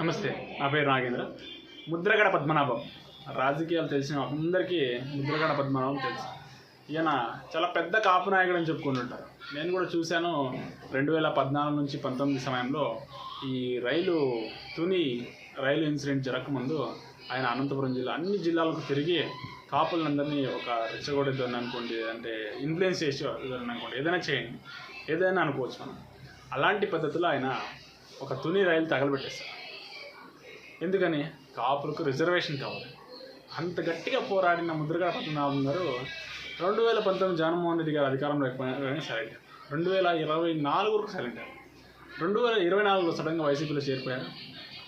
నమస్తే నా పేరు నాగేంద్ర. ముద్రగడ పద్మనాభం. రాజకీయాలు తెలిసిన అందరికీ ముద్రగడ పద్మనాభం తెలుసు. ఈయన చాలా పెద్ద కాపు నాయకుడు అని చెప్పుకుంటుంటారు నేను కూడా చూశాను రెండు వేల పద్నాలుగు నుంచి పంతొమ్మిది సమయంలో ఈ రైలు తుని రైలు ఇన్సిడెంట్ జరగకముందు ఆయన అనంతపురం జిల్లా అన్ని జిల్లాలకు తిరిగి కాపులందరినీ ఒక రెచ్చగొడేద్దని అనుకోండి అంటే ఇన్ఫ్లుయెన్స్ చేసి అనుకోండి ఏదైనా చేయండి ఏదైనా అనుకోవచ్చు మనం. అలాంటి పద్ధతిలో ఆయన ఒక తుని రైలు తగలబెట్టేస్తారు ఎందుకని? కాపులకు రిజర్వేషన్ కావాలి. అంత గట్టిగా పోరాడిన ముద్రగడ పద్మనాభం గారు రెండు వేల పంతొమ్మిది జగన్మోహన్ రెడ్డి గారు అధికారంలో లేకపోయినా సైలెంట్ రెండు వేల ఇరవై నాలుగుకు సైలెంట్ రెండు వేల ఇరవై నాలుగులో సడన్గా వైసీపీలో చేరిపోయారు.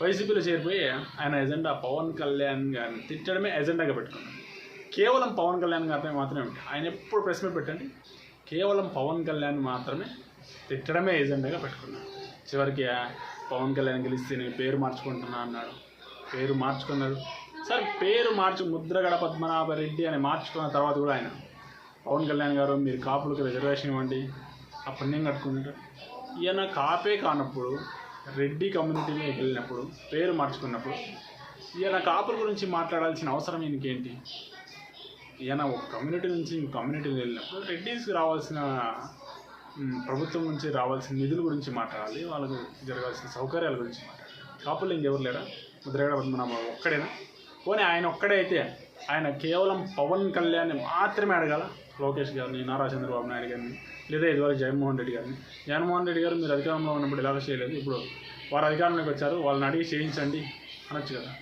వైసీపీలో చేరిపోయి ఆయన ఎజెండా పవన్ కళ్యాణ్ గారిని తిట్టడమే ఎజెండాగా పెట్టుకున్నారు. కేవలం పవన్ కళ్యాణ్ గారిని మాత్రమే ఉంటాయి ఆయన ఎప్పుడు ప్రెస్ మీట్ పెట్టండి? కేవలం పవన్ కళ్యాణ్ మాత్రమే తిట్టడమే ఎజెండాగా పెట్టుకున్నారు. చివరికి పవన్ కళ్యాణ్ గెలిస్తే నేను పేరు మార్చుకుంటున్నా అన్నాడు. పేరు మార్చుకున్నాడు. సార్ పేరు మార్చు ముద్రగడ పద్మనాభరెడ్డి అని మార్చుకున్న తర్వాత కూడా ఆయన పవన్ కళ్యాణ్ గారు మీరు కాపులకు రిజర్వేషన్ ఇవ్వండి ఆ పుణ్యం కట్టుకున్నాడు ఈయన కాపే కానప్పుడు రెడ్డి కమ్యూనిటీలోకి వెళ్ళినప్పుడు పేరు మార్చుకున్నప్పుడు ఈయన కాపుల గురించి మాట్లాడాల్సిన అవసరం ఈయనకేంటి? ఈయన ఒక కమ్యూనిటీ నుంచి ఇంకో కమ్యూనిటీకి వెళ్ళినప్పుడు రెడ్డీస్కి రావాల్సిన ప్రభుత్వం నుంచి రావాల్సిన నిధుల గురించి మాట్లాడాలి వాళ్ళకు జరగాల్సిన సౌకర్యాల గురించి మాట్లాడాలి. కాపులు ఇంకెవరు లేరా? ముద్రగడ పద్మనాభరావు ఒక్కడేనా? పోనీ ఆయన ఒక్కడే అయితే ఆయన కేవలం పవన్ కళ్యాణ్ మాత్రమే అడగాల? లోకేష్ గారిని నారా చంద్రబాబు నాయుడు గారిని లేదా ఇదివరకు జగన్మోహన్ రెడ్డి గారిని? జగన్మోహన్ రెడ్డి గారు మీరు అధికారంలో ఉన్నప్పుడు ఇలాగ చేయలేదు. ఇప్పుడు వారు అధికారంలోకి వచ్చారు వాళ్ళని అడిగి చేయించండి అనొచ్చు కదా?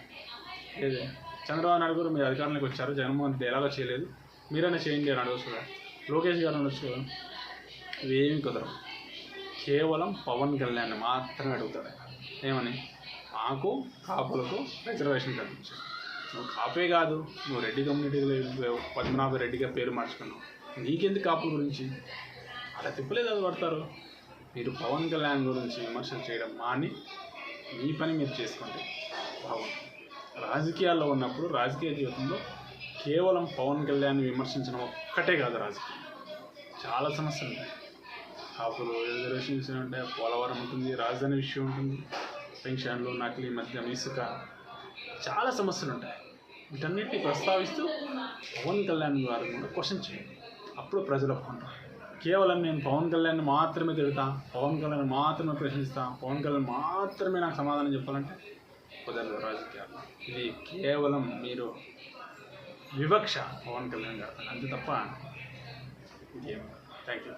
లేదే. చంద్రబాబు నాయుడు గారు మీరు అధికారంలోకి వచ్చారు జగన్మోహన్ రెడ్డి ఎలాగో చేయలేదు. మీరైనా చేయండి అని అడగచ్చు కదా? లోకేష్ గారు అనొచ్చు కదా? ఇవేమి కుదరవు. కేవలం పవన్ కళ్యాణ్ మాత్రమే అడుగుతాడు. ఏమని? మాకు కాపులకు రిజర్వేషన్ కల్పించాడు నువ్వు కాపే కాదు నువ్వు రెడ్డి కమ్యూనిటీలో పద్మనాభ రెడ్డిగా పేరు మార్చుకున్నావు. నీకెందుకు కాపుల గురించి? అలా తిప్పలేదు అది పడతారు మీరు పవన్ కళ్యాణ్ గురించి విమర్శలు చేయడం మాని మీ పని మీరు చేసుకోండి. బాగుంది రాజకీయాల్లో ఉన్నప్పుడు రాజకీయ జీవితంలో కేవలం పవన్ కళ్యాణ్ విమర్శించడం ఒక్కటే కాదు రాజకీయం. చాలా సమస్యలు ఉన్నాయి అప్పుడు రిజర్వేషన్ విషయం ఉంటాయి పోలవరం ఉంటుంది రాజధాని విషయం ఉంటుంది పెన్షన్లు నకిలీ మద్యం ఇసుక చాలా సమస్యలు ఉంటాయి. వీటన్నిటిని ప్రస్తావిస్తూ పవన్ కళ్యాణ్ గారు కూడా క్వశ్చన్ చేయండి. అప్పుడు ప్రజలు ఒప్పుకుంటారు. కేవలం నేను పవన్ కళ్యాణ్ మాత్రమే తిడతా పవన్ కళ్యాణ్ మాత్రమే ప్రశ్నిస్తా పవన్ కళ్యాణ్ మాత్రమే నాకు సమాధానం చెప్పాలంటే కుదరదు రాజకీయాలు ఇది కేవలం మీరు వివక్ష పవన్ కళ్యాణ్ గారు అంతే తప్ప ఇంకేం థ్యాంక్ యూ